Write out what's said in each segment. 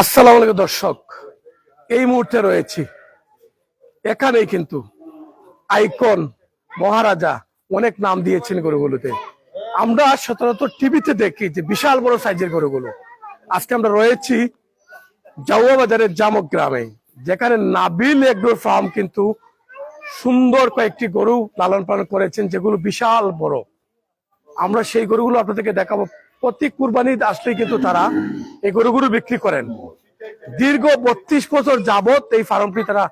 আসসালামু আলাইকুম দর্শক, এই মুহূর্তে রয়েছি। এখানেই কিন্তু আইকন মহারাজা অনেক নাম দিয়েছেন গরুগুলোতে। আমরা সচরাচর টিভিতে দেখি যে বিশাল বড় সাইজের গরুগুলো। আজকে আমরা রয়েছি জাউয়া বাজারের জামক গ্রামে, যেখানে নাবিল এগ্রো ফার্ম কিন্তু সুন্দর কয়েকটি গরু লালন পালন করেছেন, যেগুলো বিশাল বড়। আমরা সেই গরুগুলো আপনাদেরকে দেখাবো প্রতি কুরবানি আসলেই কিন্তু তারা এই গরুগুলো বিক্রি করেন। দীর্ঘ বত্রিশ বছর যাবত এই ফার্মটি তারা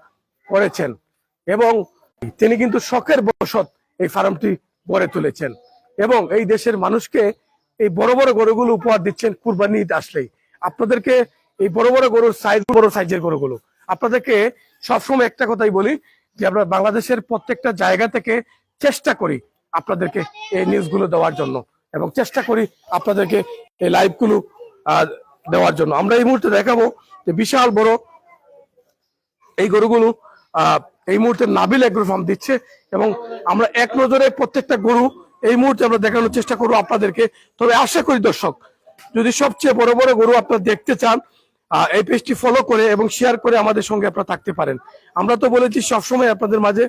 করেছেন এবং তিনি কিন্তু শখের বসত এই ফার্মটি গড়ে তুলেছেন এবং এই দেশের মানুষকে এই বড় বড় গরুগুলো উপহার দিচ্ছেন কুরবানি ঈদ আসলেই। আপনাদেরকে এই বড় বড় গরুর সাইজ বড় সাইজের গরুগুলো। আপনাদেরকে সবসময় একটা কথাই বলি যে আমরা বাংলাদেশের প্রত্যেকটা জায়গা থেকে চেষ্টা করি আপনাদেরকে এই নিউজগুলো দেওয়ার জন্য। এবং চেষ্টা করি আপনাদেরকে এই লাইভগুলো দেওয়ার জন্য। আমরা এই মুহূর্তে দেখাবো যে বিশাল বড় এই গরুগুলো এই মুহূর্তে নাবিল এগ্রো ফার্ম দিচ্ছে এবং আমরা এক নজরে প্রত্যেকটা গরু এই মুহূর্তে আমরা দেখানোর চেষ্টা করব আপনাদেরকে। তবে আশা করি, দর্শক, যদি সবচেয়ে বড় বড় গরু আপনারা দেখতে চান এই পেজটি ফলো করে এবং শেয়ার করে আমাদের সঙ্গে আপনারা থাকতে পারেন। আমরা তো বলেছি, সবসময় আপনাদের মাঝে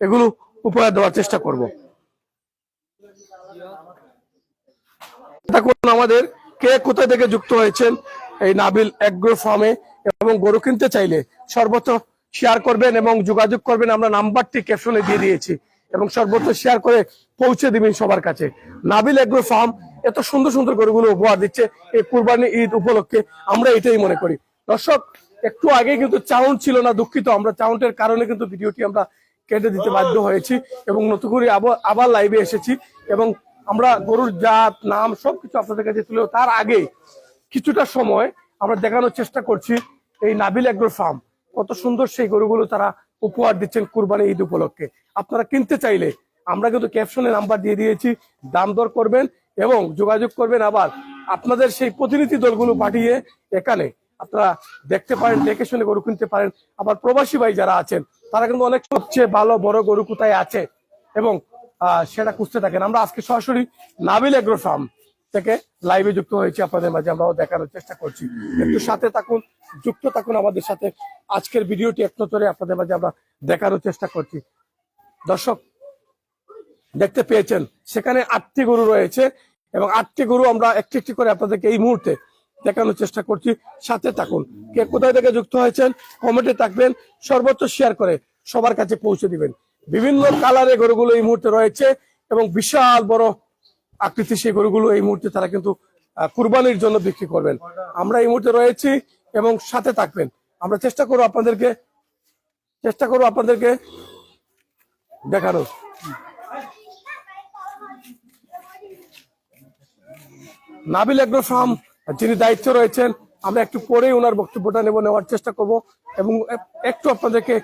এগুলো উপহার দেওয়ার চেষ্টা করব। থাকুন আমাদের। কে কোথা থেকে যুক্ত হয়েছেন এই নাবিল এগ্রো ফার্মে এবং গরু কিনতে চাইলে সর্বোচ্চ শেয়ার করবেন এবং যোগাযোগ করবেন। আমরা নাম্বারটি ক্যাপশনে দিয়ে দিয়েছি এবং সর্বোচ্চ শেয়ার করে পৌঁছে দিবেন সবার কাছে। নাবিল এগ্রো ফার্ম এত সুন্দর সুন্দর গরুগুলো উপহার দিচ্ছে এই কুরবানি ঈদ উপলক্ষে। আমরা এটাই মনে করি। দর্শক, একটু আগে কিন্তু চাউন্ড ছিল না, দুঃখিত। আমরা চাউন্ডের কারণে কিন্তু ভিডিওটি আমরা কেটে দিতে বাধ্য হয়েছি এবং নতুন করে আবার আবার লাইভে এসেছি এবং আমরা গরুর জাত, নাম সবকিছু আপনাদের কাছে তুলে তার আগে কিছুটা সময় আমরা দেখানোর চেষ্টা করছি এই নাবিল এগ্রো ফার্ম। কত সুন্দর সেই গরুগুলো তারা উপহার দিচ্ছেন কুরবানি ঈদ উপলক্ষে। আপনারা কিনতে চাইলে আমরা কিন্তু ক্যাপশনে নাম্বার দিয়ে দিয়েছি, দাম দর করবেন এবং যোগাযোগ করবেন আবার আপনাদের সেই প্রতিনিধি দলগুলো পাঠিয়ে এখানে আপনারা দেখতে পারেন, দেখে শুনে গরু কিনতে পারেন। আবার প্রবাসী ভাই যারা আছেন, তারা কিন্তু অনেক সবচেয়ে ভালো, বড় গরু কোথায় আছে এবং সেটা খুঁজতে থাকেন। আমরা আজকে সরাসরি নাবিল এগ্রো ফার্ম থেকে লাইভে যুক্ত হয়েছি আপনাদের মাঝে, আমরাও দেখানোর চেষ্টা করছি। একটু সাথে থাকুন, যুক্ত থাকুন আমাদের সাথে। আজকের ভিডিওটি এক নজরে আপনাদের মাঝে আমরা দেখানোর চেষ্টা করছি। দর্শক, দেখতে পেয়েছেন, সেখানে আটটি গরু রয়েছে এবং আটটি গরু আমরা একটি একটি করে আপনাদেরকে এই মুহূর্তে দেখানোর চেষ্টা করছি। সাথে থাকুন, কে কোথায় থেকে যুক্ত হয়েছেন কমেন্টে থাকবেন, সর্বোচ্চ শেয়ার করে সবার কাছে পৌঁছে দিবেন। বিভিন্ন কালারে গরুগুলো এই মুহূর্তে রয়েছে এবং বিশাল বড় আকৃতি সেই গরুগুলো এই মুহূর্তে তারা কিন্তু কুরবানির জন্য বিক্রি করবেন। আমরা এই মুহূর্তে রয়েছি এবং সাথে থাকবেন। আমরা চেষ্টা করব আপনাদেরকে, চেষ্টা করব আপনাদেরকে দেখানোর। নাবিল এগ্রো ফার্ম, যিনি দায়িত্ব রয়েছেন, আমরা একটু পরেই ওনার বক্তব্যটা নেব, নেওয়ার চেষ্টা করব এবং একটু আপনাদেরকে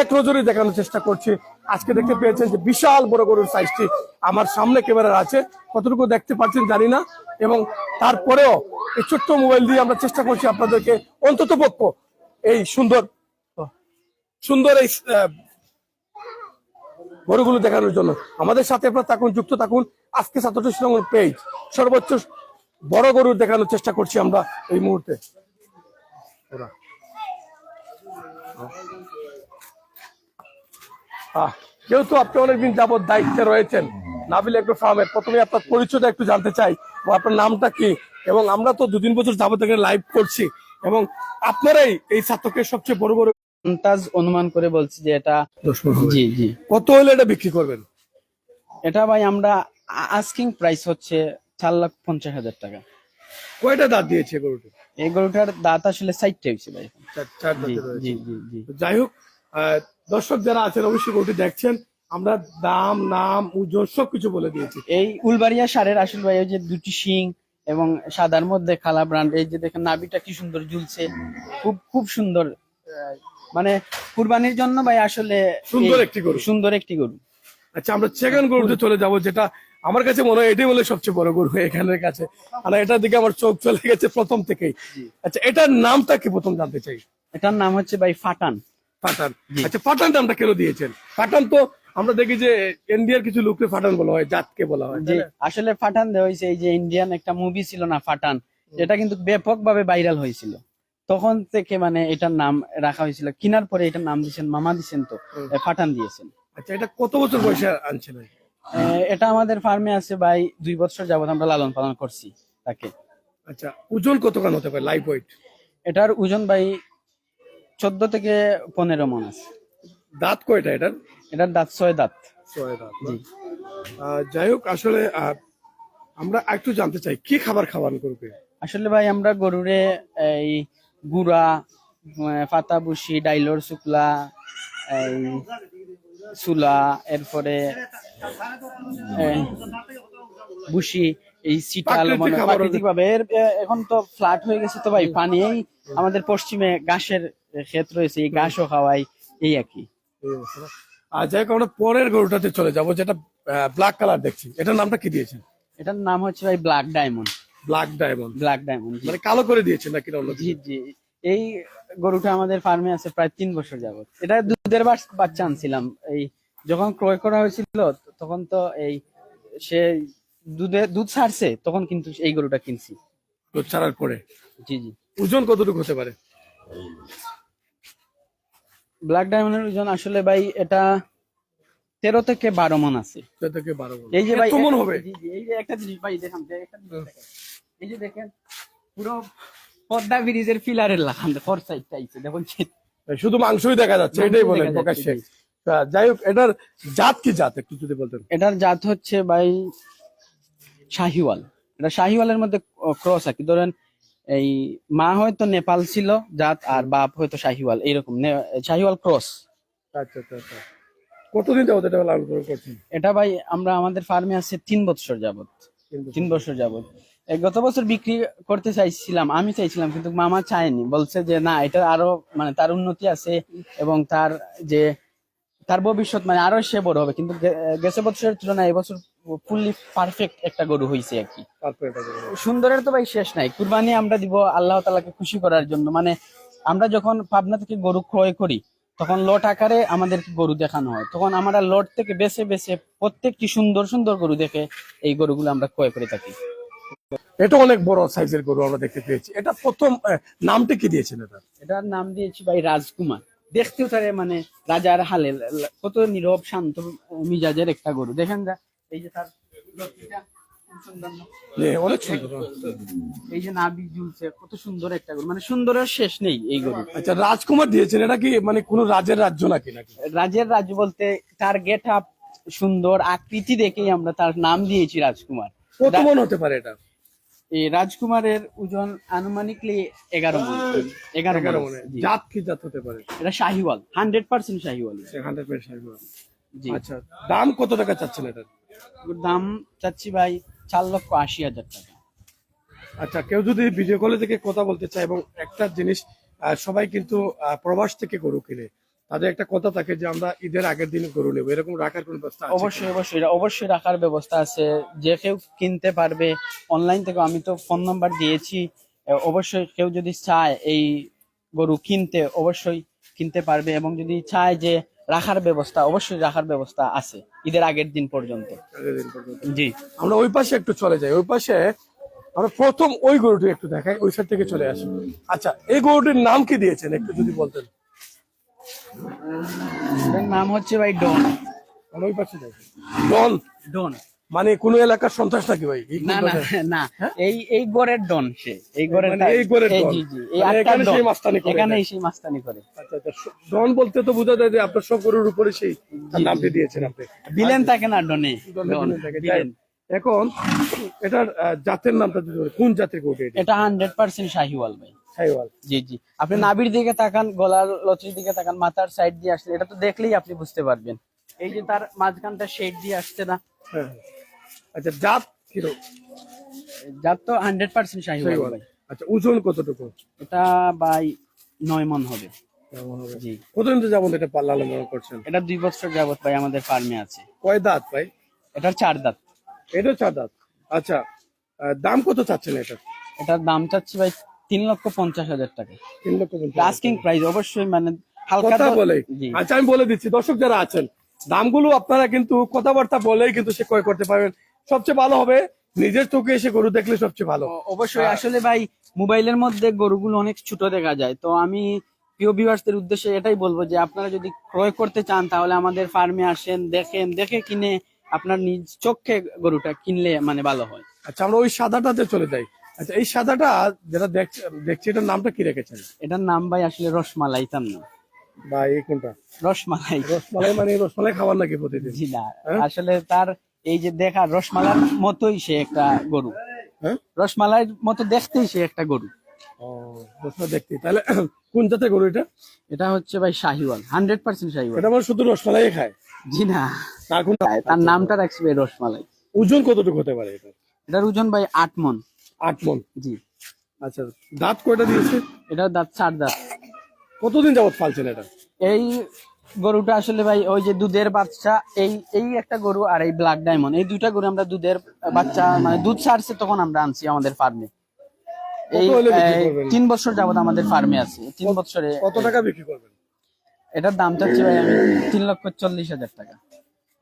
এক নজরে দেখানোর চেষ্টা করছি। আজকে দেখতে পেয়েছেন যে বিশাল বড় গরুর সাইজটি আমার সামনে ক্যামেরা আছে। কতটুকু দেখতে পাচ্ছেন জানি না। এবং তারপরেও এই ছোট্ট মোবাইল দিয়ে আমরা চেষ্টা করছি আপনাদেরকে অন্তত পক্ষ এই সুন্দর সুন্দর এই গরুগুলো দেখানোর জন্য। আমাদের সাথে আপনারা থাকুন, যুক্ত থাকুন। আজকে সাতটি শ্রীরঙ্গন পেজ সর্বোচ্চ বড় গরু দেখানোর চেষ্টা করছি আমরা এই মুহূর্তে। যেহেতু আপনি অনেকদিন যাবত দায়িত্বে রয়েছেন নাবিল এগ্রো ফার্মের। প্রথমে আপনার পরিচয়টা একটু জানতে চাই আপনার নামটা কি? এবং আমরা তো দুদিন বছর যাবত এখানে লাইভ করছি এবং আপনারাই এই ছাত্রকে সবচেয়ে বড় বড় অনুমান করে বলছি যে এটা জি জি। কত হলে এটা বিক্রি করবেন? এটা ভাই আমরা আস্কিং প্রাইস হচ্ছে চার লাখ পঞ্চাশ হাজার টাকা। কয়টা দাঁত দিয়েছে গরুটা? এই গরুটার দাঁত আসলে সাইডটা হয়েছে ভাই। যাই হোক দর্শক যারা আছেন অবশ্যই গরুটি দেখছেন। আমরা দাম নাম ওজন সবকিছু বলে দিয়েছি। এই উলবাড়িয়া সারের আসল ভাই ওই যে দুটি শিং এবং সাদার মধ্যে খালা ব্রান্ড এই যে দেখেন নাবিটা কি সুন্দর ঝুলছে। খুব খুব সুন্দর মানে কুরবানির জন্য ভাই আসলে সুন্দর একটি গরু। সুন্দর একটি গরু। আচ্ছা আমরা সেকেন্ড গরুতে চলে যাব যেটা আমার কাছে মনে হয় এটাই বলে সবচেয়ে বড় গরু এখানের কাছে। আর এটার দিকে আমার চোখ চলে গেছে প্রথম থেকেই। আচ্ছা এটার নামটা কি প্রথম জানতে চাই? এটার নাম হচ্ছে ভাই ফাটান। পাঠান। আচ্ছা পাঠান নামটা কেন দিয়েছেন? পাঠান তো আমরা দেখি যে ইন্ডিয়ার কিছু লোককে ফাটান বলা হয় জাতকে বলা হয় যে আসলে ফাটান দেওয়া হয়েছে এই যে ইন্ডিয়ান একটা মুভি ছিল না ফাটান এটা কিন্তু ব্যাপকভাবে ভাইরাল হয়েছিল। তখন থেকে মানে এটার নাম রাখা হয়েছিল কিনার পরে এটার নাম দিয়েছেন মামা দিয়েছেন তো ফাটান দিয়েছেন। আচ্ছা এটা কত বছর বয়সে আনছিলেন? এ, এটা আমাদের ফার্মে আছে ভাই দুই বছর যাবত আমরা লালন পালন করছি তাকে। আচ্ছা ওজন কতখান হতে পারে লাইফ ওয়েট এটার ওজন ভাই চোদ্দ থেকে পনেরো মন আছে। দাঁত কয়টা এটার? এটার দাঁত ছয় দাঁত। ছয় দাঁত জি। যাই হোক আসলে আমরা একটু জানতে চাই কি খাবার খাওয়ান করবে আসলে ভাই আমরা গরুরে এই গুড়া পাতা বুসি ডাইলর শুকলা এই চুলা এরপরে বুসি এই প্রাকৃতিক মানে প্রাকৃতিক ভাবে এখন তো ফ্ল্যাট হয়ে গেছে তো ভাই পানি আমাদের পশ্চিমে ঘাসের ক্ষেত রয়েছে এই ঘাসও খাওয়াই এই আর কি আর যাই হোক আমরা পরের গরুটাতে চলে যাব যেটা ব্ল্যাক কালার দেখছি। এটার নামটা কি দিয়েছেন? এটার নাম হচ্ছে ভাই black diamond black diamond black diamond মানে কালো করে দিয়েছেন নাকি অন্য জি জি। এই গরুটা আমাদের ফার্মে আছে প্রায় তিন বছর যাবত এটা দুধের বাচ- বাচ্চা আনছিলাম। এই যখন ক্রয় করা হয়েছিল তখন তো এই সে দুধে দুধ ছাড়ছে তখন কিন্তু এই গরুটা কিনছি। দুধ ছাড়ার পরে? জি জি। ওজন কতটুকু হতে পারে? ব্ল্যাক ডায়মন্ডের ওজন আসলে ভাই এটা তেরো থেকে বারো মন আছে। থেকে বারো। এই যে ভাই হবে? এই যে একটা জিনিস ভাই দেখান। এই যে দেখেন পুরো পদ্মা ব্রিজের পিলারের লাগান ফোর সাইডটা আইছে দেখুন শুধু মাংসই দেখা যাচ্ছে এটাই বলেন প্রকাশ্যে। যাই হোক এটার জাত কি জাত একটু যদি বলতেন? এটার জাত হচ্ছে ভাই শাহিওয়াল। এটা শাহিওয়ালের মধ্যে ক্রস আর কি। ধরেন এই মা হয়তো নেপাল ছিল জাত আর বাপ হয়তো শাহিওয়াল এইরকম শাহিওয়াল ক্রস। আচ্ছা আচ্ছা আচ্ছা। কতদিন যাবত এটা লালন পালন করছেন? এটা ভাই আমরা আমাদের ফার্মে আছে তিন বছর যাবত। তিন বছর। যাবত। গত বছর বিক্রি করতে চাইছিলাম আমি চাইছিলাম কিন্তু মামা চায়নি। বলছে যে না এটা আরও মানে তার উন্নতি আছে এবং তার যে তার ভবিষ্যৎ মানে আরও সে বড় হবে। কিন্তু গেছে বছরের তুলনায় এবছর ফুললি পারফেক্ট একটা গরু হয়েছে আর কি। সুন্দরের তো ভাই শেষ নাই। কুরবানি আমরা দিব আল্লাহ তালাকে খুশি করার জন্য। মানে আমরা যখন পাবনা থেকে গরু ক্রয় করি তখন লট আকারে আমাদের গরু দেখানো হয়। তখন আমরা লট থেকে বেছে বেছে প্রত্যেকটি সুন্দর সুন্দর গরু দেখে এই গরুগুলো আমরা ক্রয় করে থাকি। এটা অনেক বড় সাইজের গরু আমরা দেখতে পেয়েছি। এটা প্রথম নামটা কি দিয়েছেন এটা? এটার নাম দিয়েছি ভাই রাজকুমার। দেখতেও তারে মানে রাজার হালে কত নীরব শান্ত মিজাজের একটা গরু। দেখেন যা এই যে তার সুন্দর অনেক সুন্দর এই যে নাভি ঝুলছে কত সুন্দর একটা গরু। মানে সুন্দরের শেষ নেই এই গরু। আচ্ছা রাজকুমার দিয়েছেন এটা কি মানে কোন রাজের রাজ্য নাকি নাকি? রাজের রাজ্য বলতে তার গেট আপ সুন্দর আকৃতি দেখেই আমরা তার নাম দিয়েছি রাজকুমার। কত মন হতে পারে এটা? এই রাজকুমারের ওজন আনুমানিকলি এগারো মন। এগারো এগারো মন জাত কি জাত হতে পারে? এটা Sahiwal hundred percent Sahiwal. Hundred percent জি। আচ্ছা দাম কত টাকা চাচ্ছেন এটা ওর দাম চাচ্ছি ভাই চার লক্ষ আশি হাজার টাকা। আচ্ছা কেউ যদি ভিডিও কলে থেকে কথা বলতে চায় এবং একটা জিনিস সবাই কিন্তু প্রবাস থেকে গরু কিনে তাদের একটা কথা থাকে যে আমরা ঈদের আগের দিন গরু নেব। এরকম রাখার কোন ব্যবস্থা অবশ্যই অবশ্যই অবশ্যই রাখার ব্যবস্থা আছে। যে কেউ কিনতে পারবে অনলাইন থেকে আমি তো ফোন নাম্বার দিয়েছি অবশ্যই কেউ যদি চায় এই গরু কিনতে অবশ্যই কিনতে পারবে এবং যদি চায় যে রাখার ব্যবস্থা অবশ্যই রাখার ব্যবস্থা আছে ঈদের আগের দিন পর্যন্ত। আগের দিন পর্যন্ত। জি। আমরা ওই পাশে একটু চলে যাই। ওই পাশে আমরা প্রথম ওই গরুটি একটু দেখাই ওই সাইড থেকে চলে আসি। আচ্ছা এই গরুটির নাম কি দিয়েছেন একটু যদি বলতেন? এটার নাম হচ্ছে ভাই ডন। ওই পাশে ডন? ডন। মানে কোন এলাকার সন্ত্রাস নাকি ভাই? না না না। এই এই গড়ের ডন সে। এই গড়ের মানে এই গড়ের ডন। জি জি। এই মানে এখানে সেই মাস্তানি করে এখানে সেই মাস্তানি করে। আচ্ছা আচ্ছা। ডন বলতে তো বোঝা যায় যে আপনার সব গরুর উপরে সেই নামটি দিয়েছেন আপনি। বিলেন থাকে না ডনে। বিলেন এখন এটার জাতের নামটা কোন জাতের গরু এটা? এটা হান্ড্রেড পার্সেন্ট শাহিওয়াল ভাই। জি জি। আপনি নাভির দিকে তাকান গলার লতির দিকে তাকান মাথার সাইড দিয়ে আসলে এটা তো দেখলেই আপনি বুঝতে পারবেন। এই যে তার মাঝখানটা শেড দিয়ে আসছে না। হ্যাঁ আচ্ছা জাত কিরো যার তো হান্ড্রেড পার্সেন্ট শাহিওয়াল আচ্ছা ওজন কতটুকু? এটা ভাই নয় মন হবে। জি। কতদিন তো যাব এটা পাল্লা লালন করছেন? এটা দুই বছর যাবত ভাই আমাদের ফার্মে আছে। কয় দাঁত ভাই? এটার চার দাঁত। এটাও চার দাঁত। আচ্ছা দাম কত চাচ্ছেন এটা এটার দাম চাচ্ছি ভাই তিন লক্ষ পঞ্চাশ হাজার টাকা। তিন লক্ষ আস্কিং প্রাইস অবশ্যই মানে হালকা কথা বলে। আচ্ছা আমি বলে দিচ্ছি দর্শক যারা আছেন দামগুলো আপনারা কিন্তু কথাবার্তা বলেই কিন্তু সে ক্রয় করতে পারবেন। সবচেয়ে ভালো হবে নিজের চোখে এসে গরু দেখলে সবচেয়ে ভালো। অবশ্যই আসলে ভাই মোবাইলের মধ্যে গরুগুলো অনেক ছোট দেখা যায়। তো আমি প্রিয় ভিউয়ার্সদের উদ্দেশ্যে এটাই বলব যে আপনারা যদি ক্রয় করতে চান তাহলে আমাদের ফার্মে আসেন দেখেন দেখে কিনে আপনার নিজ চোখে গরুটা কিনলে মানে ভালো হয়। আচ্ছা আমরা ওই সাদাটাতে চলে যাই। আচ্ছা এই সাদাটা যেটা দেখ- দেখছি এটার নামটা কি রেখেছেন? এটার নাম ভাই আসলে রসমালাই তার নাম এই কোনটা? রসমালাই। রসমালাই মানে রসমালাই খাবার নাকি প্রতিদিন? জি না হ্যাঁ? আসলে তার এই যে দেখা রসমালার মতোই সে একটা গরু। হ্যাঁ? রসমালাইর মতো দেখতেই সে একটা গরু। ও রসমালাই দেখতে তাহলে কোন জাতের গরু এটা? এটা হচ্ছে ভাই শাহিওয়াল হান্ড্রেড পার্সেন্ট শাহিওয়াল। এটা আমার শুধু রসমালাই খায়? জি না। তার তার নামটা রাখছি ভাই রসমালাই। ওজন কতটুকু হতে পারে এটা? এটার ওজন ভাই আট মন। আট মন। জি। আচ্ছা দাঁত কয়টা দিয়েছে? এটার দাঁত চার দাঁত। কতদিন যাবত পালছেন এটা? এই গরুটা আসলে ভাই ওই যে দুধের বাচ্চা এই এই একটা গরু আর এই ব্ল্যাক ডায়মন্ড। এই দুইটা গরু আমরা দুধের বাচ্চা মানে দুধ ছাড়ছে তখন আমরা আনছি আমাদের ফার্মে। এই? তিন বছর যাবত আমাদের ফার্মে আছে। তিন বছরে কত টাকা বিক্রি করবেন? এটার দাম চাচ্ছি ভাই আমি তিন লক্ষ চল্লিশ হাজার টাকা।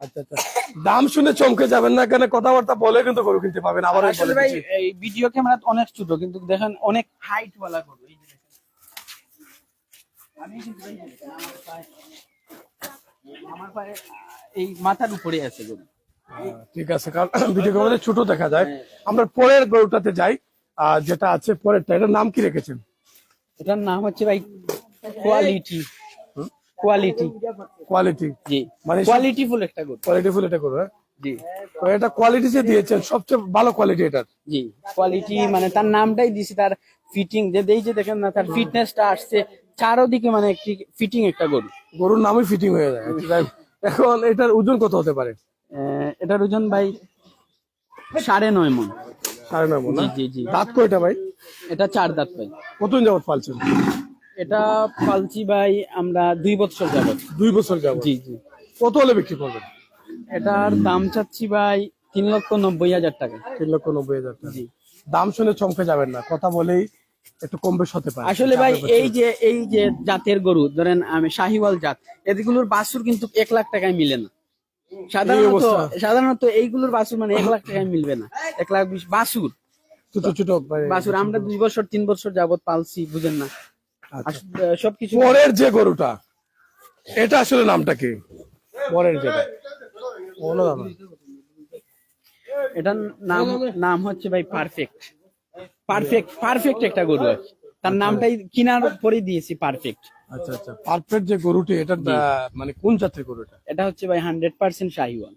আচ্ছা আচ্ছা। দাম শুনে চমকে যাবেন না কেন? কথাবার্তা বলে কিন্তু গরু কিনতে পাবেন আবার আসলে ভাই এই ভিডিও ক্যামেরা অনেক ছোট কিন্তু দেখেন অনেক হাইট ওয়ালা গরু এই যে আমি কিন্তু এই যে দেখেন, আমার পায়ে- এই মাথার উপরে আছে গরু। ঠিক আছে কারণ ভিডিও ক্যামেরা ছোট দেখা যায়। আমরা পরের গরুটাতে যাই আর যেটা আছে পরেরটা এটার নাম কি রেখেছেন? এটার নাম হচ্ছে ভাই কোয়ালিটি কোয়ালিটি কোয়ালিটি জি। মানে কোয়ালিটি ফুল একটা গরু। কোয়ালিটি ফুল এটা গরু হ্যাঁ? জি। এটা কোয়ালিটি যে দিয়েছেন সবচেয়ে ভালো কোয়ালিটি এটার। জি। কোয়ালিটি মানে তার নামটাই দিছি তার ফিটিং যে যে দেখেন না তার ফিটনেসটা আসছে চারোদিকে মানে একটি ফিটিং একটা গরু। গরুর নামই ফিটিং হয়ে যায়। এখন এটার ওজন কত হতে পারে? এটার ওজন ভাই সাড়ে নয় মন। সাড়ে নয় মণ না? জি জি জি। দাঁত কয়টা ভাই? এটা চার দাঁত ভাই। কতদিন যাবত পালছেন? এটা পালছি ভাই আমরা দুই বছর যাবত। দুই বছর যাবত? জি জি। কত হলে বিক্রি করবেন? এটার দাম চাচ্ছি ভাই তিন লক্ষ নব্বই হাজার টাকা। তিন লক্ষ নব্বই হাজার টাকা। জি। দাম শুনে চমকে যাবেন না কথা বলেই একটু কম বেশ হতে পারে। আসলে ভাই এই যে এই যে জাতের গরু ধরেন আমি শাহিওয়াল জাত এগুলোর বাছুর কিন্তু এক লাখ টাকায় মিলে না। সাধারণত। সাধারণত এইগুলোর বাছুর মানে এক লাখ টাকায় মিলবে না। এক লাখ বিশ বাছুর। ছোট ছোট বাছুর আমরা দুই বছর তিন বছর যাবত পালছি বুঝেন না। সবকিছু পরের যে গরুটা এটা আসলে নামটা কি? পরের যেটা। বলো এটার নাম নাম হচ্ছে ভাই পারফেক্ট পারফেক্ট পারফেক্ট একটা গরু কি। তার নামটাই কিনার পরে দিয়েছি পারফেক্ট আচ্ছা আচ্ছা। পারফেক্ট যে গরুটি এটা মানে কোন জাতের গরুটা? এটা হচ্ছে ভাই হান্ড্রেড পার্সেন্ট শাহিওয়াল।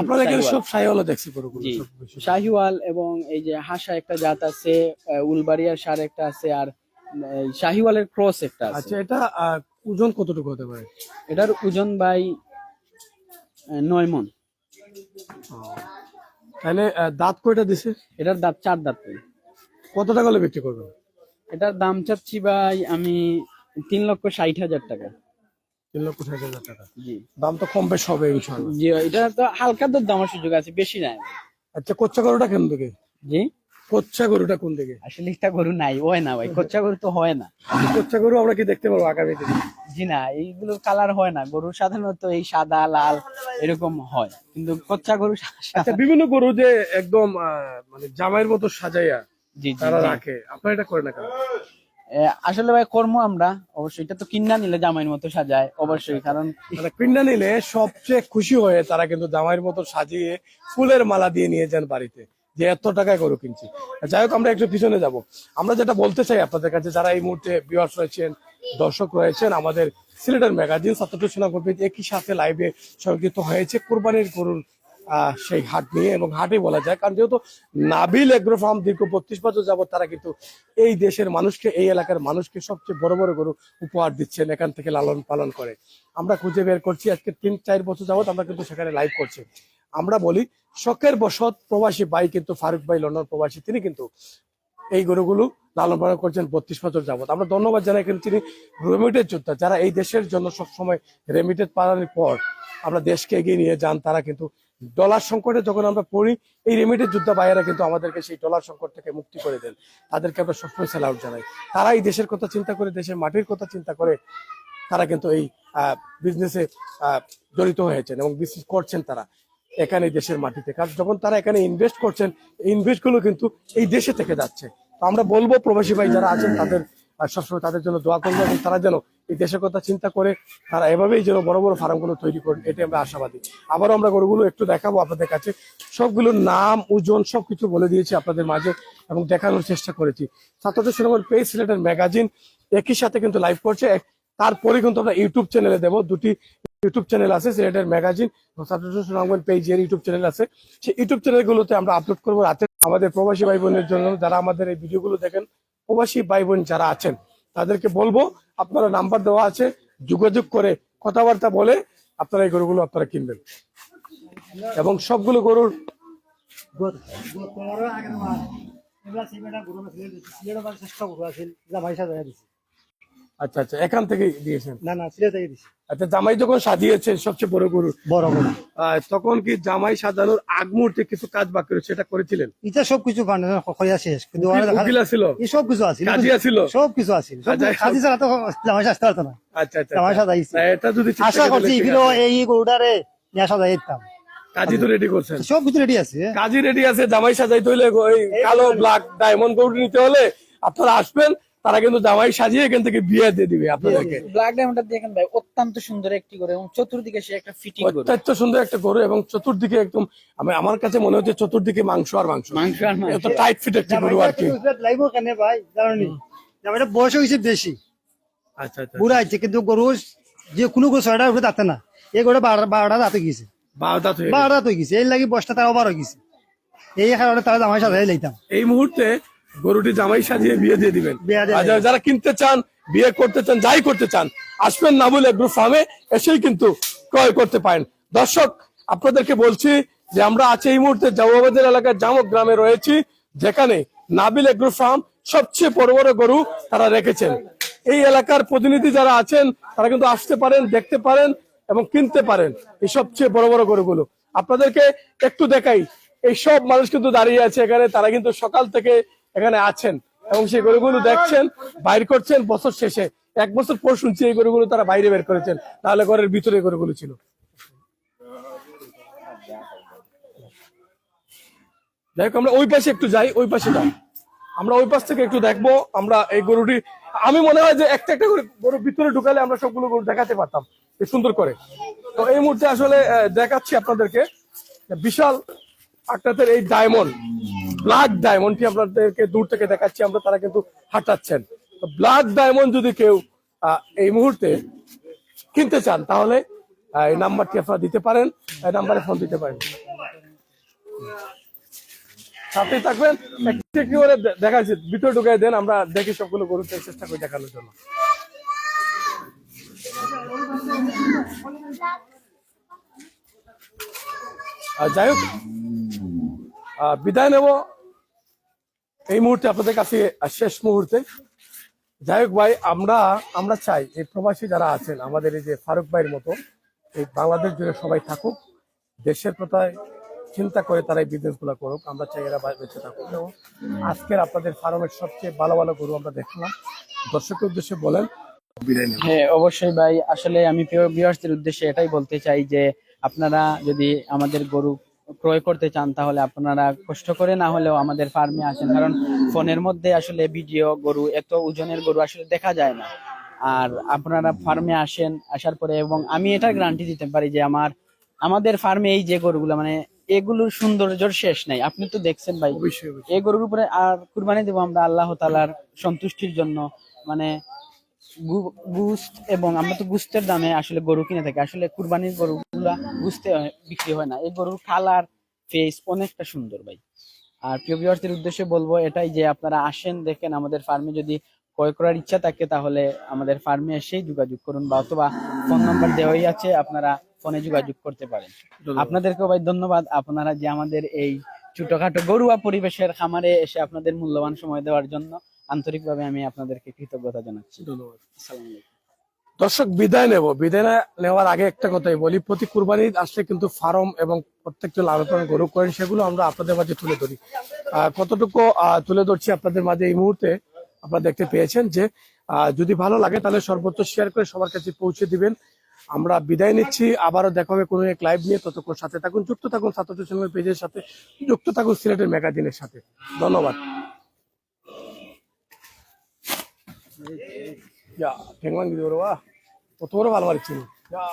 আপনারা এখানে সব সাইওয়ালা দেখছি গরুগুলো জি। সব বেশি। শাহিওয়াল এবং এই যে হাসা একটা জাত আছে আহ, উলবাড়িয়ার সার একটা আছে আর শাহিওয়ালের ক্রস একটা আছে। আচ্ছা এটা আহ, ওজন কতটুকু হতে পারে? এটার ওজন ভাই আহ, নয় মন। তাহলে আহ, দাঁত কয়টা দিছে? এটার দাঁত চার দাঁত ভাই। কত টাকা হলে বিক্রি করবেন? এটার দাম চাচ্ছি ভাই আমি তিন লক্ষ ষাট হাজার টাকা। তিন লক্ষ ষাট হাজার টাকা। জি। দাম তো কম বেশ হবে ইনশাল্লাহ জি এটা তো হালকা দর দামের সুযোগ আছে বেশি নাই। আচ্ছা কোচ্চা গরুটা কেন দিকে জি? কোচ্চা গরুটা কোন দিকে? আসলে একটা গরু নাই হয় না ভাই কচ্চা গরু তো হয় না। কোচ্চা গরু আমরা কি দেখতে পারব আগামী দিনে? জি না এইগুলো কালার হয় না গরু সাধারণত এই সাদা লাল এরকম হয় কিন্তু কচ্চা গরু আচ্ছা বিভিন্ন গরু যে একদম মানে জামাইয়ের মতো সাজাইয়া জি জি তারা রাখে আপনারা এটা করে না কেন? আসলে ভাই কর্ম আমরা অবশ্যই এটা তো কিনা নিলে জামাইয়ের মতো সাজায় অবশ্যই কারণ মানে পিন্ডা নিলে সবচেয়ে খুশি হয়ে তারা কিন্তু জামাইয়ের মতো সাজিয়ে ফুলের মালা দিয়ে নিয়ে যান বাড়িতে। যে এত টাকায় গরু কিনছি। যাই হোক, আমরা একটু পিছনে যাব। আমরা যেটা বলতে চাই আপনাদের কাছে, যারা এই মুহূর্তে ভিউয়ার্স রয়েছেন, দর্শক রয়েছেন, আমাদের সিলেটের ম্যাগাজিন সাতটু সোনাগোপিত একই সাথে লাইভে সংযুক্ত হয়েছে কোরবানির গরুর সেই হাট নিয়ে। এবং হাটই বলা যায়, কারণ যেহেতু নাবিল এগ্রো ফার্ম দীর্ঘ বত্রিশ বছর যাবত তারা কিন্তু এই দেশের মানুষকে, এই এলাকার মানুষকে সবচেয়ে বড় বড় গরু উপহার দিচ্ছেন, এখান থেকে লালন পালন করে। আমরা খুঁজে বের করছি, আজকে তিন চার বছর যাবত আমরা কিন্তু সেখানে লাইভ করছি। আমরা বলি, শখের বসত প্রবাসী ভাই কিন্তু ফারুক ভাই, লন্ডন প্রবাসী, তিনি কিন্তু এই গরুগুলো লালন পালন করছেন বত্রিশ বছর যাবত আমরা ধন্যবাদ জানাই কিন্তু তিনি রেমিটেড যোদ্ধা, যারা এই দেশের জন্য সবসময় রেমিটেড পালনের পর আমরা দেশকে এগিয়ে নিয়ে যান, তারা কিন্তু ডলার সংকটে যখন আমরা পড়ি, এই রেমিটেড যোদ্ধা ভাইয়েরা কিন্তু আমাদেরকে সেই ডলার সংকট থেকে মুক্তি করে দেন। তাদেরকে আমরা সবসময় সেল আউট জানাই। তারা এই দেশের কথা চিন্তা করে, দেশের মাটির কথা চিন্তা করে, তারা কিন্তু এই বিজনেসে জড়িত হয়েছেন এবং বিজনেস করছেন তারা। এখানে দেশের মাটিতে। কারণ যখন তারা এখানে ইনভেস্ট করছেন ইনভেস্টগুলো কিন্তু এই দেশে থেকে যাচ্ছে। তো আমরা বলব প্রবাসী ভাই যারা আছেন, তাদের সবসময় তাদের জন্য দোয়া করব এবং তারা যেন এই দেশের কথা চিন্তা করে, তারা এভাবেই যেন বড় বড় ফার্মগুলো তৈরি করেন এটি আমরা আশাবাদী। আবারও আমরা গরুগুলো একটু দেখাবো আপনাদের কাছে। সবগুলোর নাম, ওজন, সবকিছু বলে দিয়েছি আপনাদের মাঝে এবং দেখানোর চেষ্টা করেছি। ছাত্রদের সুনামের পেজ সিলেটের ম্যাগাজিন একই সাথে কিন্তু লাইভ করছে। তারপরে কিন্তু আমরা ইউটিউব চ্যানেলে দেবো। দুটি ইউটিউব চ্যানেল আছে, সিলেটের ম্যাগাজিন সুনামগঞ্জ পেজের ইউটিউব চ্যানেল আছে। সেই ইউটিউব চ্যানেলগুলোতে আমরা আপলোড করব রাতে। আমাদের প্রবাসী ভাই বোনের জন্য যারা আমাদের এই ভিডিওগুলো দেখেন, প্রবাসী ভাই বোন যারা আছেন, তাদেরকে বলব, আপনারা নাম্বার দেওয়া আছে, যোগাযোগ করে কথাবার্তা বলে আপনারা এই গরুগুলো আপনারা কিনবেন। এবং সবগুলো গরুর চেষ্টা গরু আছিল জামাই সাজাই দিছি। আচ্ছা আচ্ছা এখান থেকে দিয়েছেন? না না সিলেট থেকে দিছি। আচ্ছা জামাই যখন সাজিয়েছে সবচেয়ে বড় গরু। বড় গরু। তখন কি জামাই সাজানোর আগ মুহূর্তে কিছু কাজ বাকি রয়েছে এটা করেছিলেন? এটা সব কিছু হইয়া শেষ কিন্তু উকিলা ছিল সব কিছু কাজিয়া ছিল? সব কিছু কাজী ছাড়া তো জামাই সাজতে পারতো না। আচ্ছা আচ্ছা জামাই আচ্ছা। সাজাইছি। এটা যদি আশা করছি আছে। এই গরুটারে নিয়ে সাজাই দিতাম। কাজী তো রেডি করছেন? সব কিছু রেডি আছে। কাজী রেডি আছে জামাই সাজাইতে হইলে ওই কালো ব্ল্যাক ডায়মন্ড গরু নিতে হলে আপনারা আসবেন তারা কিন্তু জামাই সাজিয়ে এখান থেকে বিয়ে দিয়ে দিবে আপনাদেরকে। ব্ল্যাক ডায়মন্ডটা দেখেন ভাই অত্যন্ত সুন্দর একটি করে এবং চতুর্দিকে সে একটা ফিটিং করে অত্যন্ত সুন্দর একটা গরু এবং চতুর্দিকে একদম আমি আমার কাছে মনে হচ্ছে চতুর্দিকে মাংস আর মাংস। মাংস আর মাংস। এত টাইট ফিট একটা গরু আর কি। লাইব কেন ভাই জানি জামাইটা বয়স হয়েছে বেশি। আচ্ছা আচ্ছা। বুড়া আছে কিন্তু গরু যে কোনো গরু ছয়টা উঠে দাঁতে না। এই গরুটা বারোটা বারোটা দাঁতে গেছে। বারোটা হয়ে গেছে। বারোটা তো গেছে। এই লাগি বসটা তার ওভার হয়ে গেছে। এই কারণে তারা জামাই সাজাই লইতাম। এই মুহূর্তে গরুটি জামাই সাজিয়ে বিয়ে দিয়ে দিবেন। যারা- যারা কিনতে চান বিয়ে করতে চান যাই করতে চান আসবেন নাবুল এগ্রো ফার্মে এসেই কিন্তু ক্রয় করতে পারেন। দর্শক আপনাদেরকে বলছি যে আমরা আছি এই মুহূর্তে জামাবাদের এলাকার জামক গ্রামে রয়েছি যেখানে নাবিল এগ্রো ফার্ম সবচেয়ে বড় বড় গরু তারা রেখেছেন। এই এলাকার প্রতিনিধি যারা আছেন তারা কিন্তু আসতে পারেন দেখতে পারেন এবং কিনতে পারেন এই সবচেয়ে বড় বড় গরুগুলো। আপনাদেরকে একটু দেখাই এই সব মানুষ কিন্তু দাঁড়িয়ে আছে এখানে তারা কিন্তু সকাল থেকে এখানে আছেন এবং সেই গরুগুলো দেখছেন, বাইর করছেন বছর শেষে। এক বছর পর শুনছি এই গরুগুলো তারা বাইরে বের করেছেন। তাহলে ঘরের ভিতরে গরুগুলো ছিল। যাই আমরা ওই পাশে একটু যাই, ওই পাশে যাই। আমরা ওই পাশ থেকে একটু দেখব, আমরা এই গরুটি, আমি মনে হয় যে একটা একটা গরু ভিতরে ঢুকালে আমরা সবগুলো গরু দেখাতে পারতাম সুন্দর করে। তো এই মুহূর্তে আসলে দেখাচ্ছি আপনাদেরকে, বিশাল আকৃতির এই ডায়মন্ড ব্ল্যাক ডায়মন্ডটি আপনাদেরকে দূর থেকে দেখাচ্ছি, আমরা তারা কিন্তু হাঁটাচ্ছেন। ব্ল্যাক ডায়মন্ড যদি কেউ এই মুহূর্তে কিনতে চান, তাহলে এই নাম্বারটি আপনারা দিতে পারেন, এই নাম্বারে ফোন দিতে পারেন। সাথে থাকবেন, একটু একটু করে দেখাচ্ছি, ভিতরে ঢুকাই দেন, আমরা দেখি সবগুলো গরুতে চেষ্টা করি দেখানোর জন্য। আর যাই হোক বিদায় নেব। এই মুহূর্তে আপনাদের কাছে শেষ মুহূর্তে। যাই হোক ভাই, আমরা আমরা চাই এই প্রবাসী যারা আছেন, আমাদের এই যে ফারুক ভাইয়ের মতো, এই বাংলাদেশ জুড়ে সবাই থাকুক, দেশের কথায় চিন্তা করে তারা এই বিজনেসগুলো করুক, আমরা চাই এরা বেঁচে থাকুক। এবং আজকের আপনাদের ফার্মের সবচেয়ে ভালো ভালো গরু আমরা দেখলাম। দর্শকের উদ্দেশ্যে বলেন হ্যাঁ অবশ্যই ভাই, আসলে আমি ভিউয়ার্সদের উদ্দেশ্যে এটাই বলতে চাই যে, আপনারা যদি আমাদের গরু ক্রয় করতে চান তাহলে আপনারা কষ্ট করে না হলেও আমাদের ফার্মে আসেন। কারণ ফোনের মধ্যে আসলে ভিডিও গরু এত ওজনের গরু আসলে দেখা যায় না। আর আপনারা ফার্মে আসেন আসার পরে এবং আমি এটার গ্যারান্টি দিতে পারি যে আমার আমাদের ফার্মে এই যে গরুগুলো মানে এগুলোর সৌন্দর্যর শেষ নাই। আপনি তো দেখছেন ভাই। এই গরুর উপরে আর কুরবানি দেবো আমরা আল্লাহ তালার সন্তুষ্টির জন্য। মানে গুস্ত এবং আমরা তো গুস্তের দামে আসলে গরু কিনে থাকি। আসলে কুরবানির গরুগুলা গুস্তে বিক্রি হয় না। এই গরুর কালার ফেস অনেকটা সুন্দর ভাই। আর প্রিয় ভিউয়ার্সদের উদ্দেশ্যে বলব এটাই যে আপনারা আসেন দেখেন আমাদের ফার্মে যদি ক্রয় করার ইচ্ছা থাকে তাহলে আমাদের ফার্মে এসেই যোগাযোগ করুন বা অথবা ফোন নাম্বার দেওয়াই আছে আপনারা ফোনে যোগাযোগ করতে পারেন। আপনাদেরকেও ভাই ধন্যবাদ। আপনারা যে আমাদের এই ছোটখাটো গরুয়া পরিবেশের খামারে এসে আপনাদের মূল্যবান সময় দেওয়ার জন্য আন্তরিকভাবে আমি আপনাদেরকে কৃতজ্ঞতা জানাচ্ছি। ধন্যবাদ। দর্শক বিদায় নেব। বিদায় নেওয়ার আগে একটা কথাই বলি প্রতি কুরবানি আসলে কিন্তু ফার্ম এবং প্রত্যেকটা লালন পালন গরু করেন সেগুলো আমরা আপনাদের মাঝে তুলে ধরি। কতটুকু তুলে ধরছি আপনাদের মাঝে এই মুহূর্তে আপনারা দেখতে পেয়েছেন যে যদি ভালো লাগে তাহলে সর্বোচ্চ শেয়ার করে সবার কাছে পৌঁছে দিবেন। আমরা বিদায় নিচ্ছি। আবারও দেখা হবে কোনো এক লাইভ নিয়ে। ততক্ষণ সাথে থাকুন যুক্ত থাকুন ছাত্র পেজের সাথে যুক্ত থাকুন সিলেটের ম্যাগাজিনের সাথে। ধন্যবাদ। యా పెంగ్లాన్ ఇది ఎవరువా ఒక తూరం అలవారిచ్చింది యా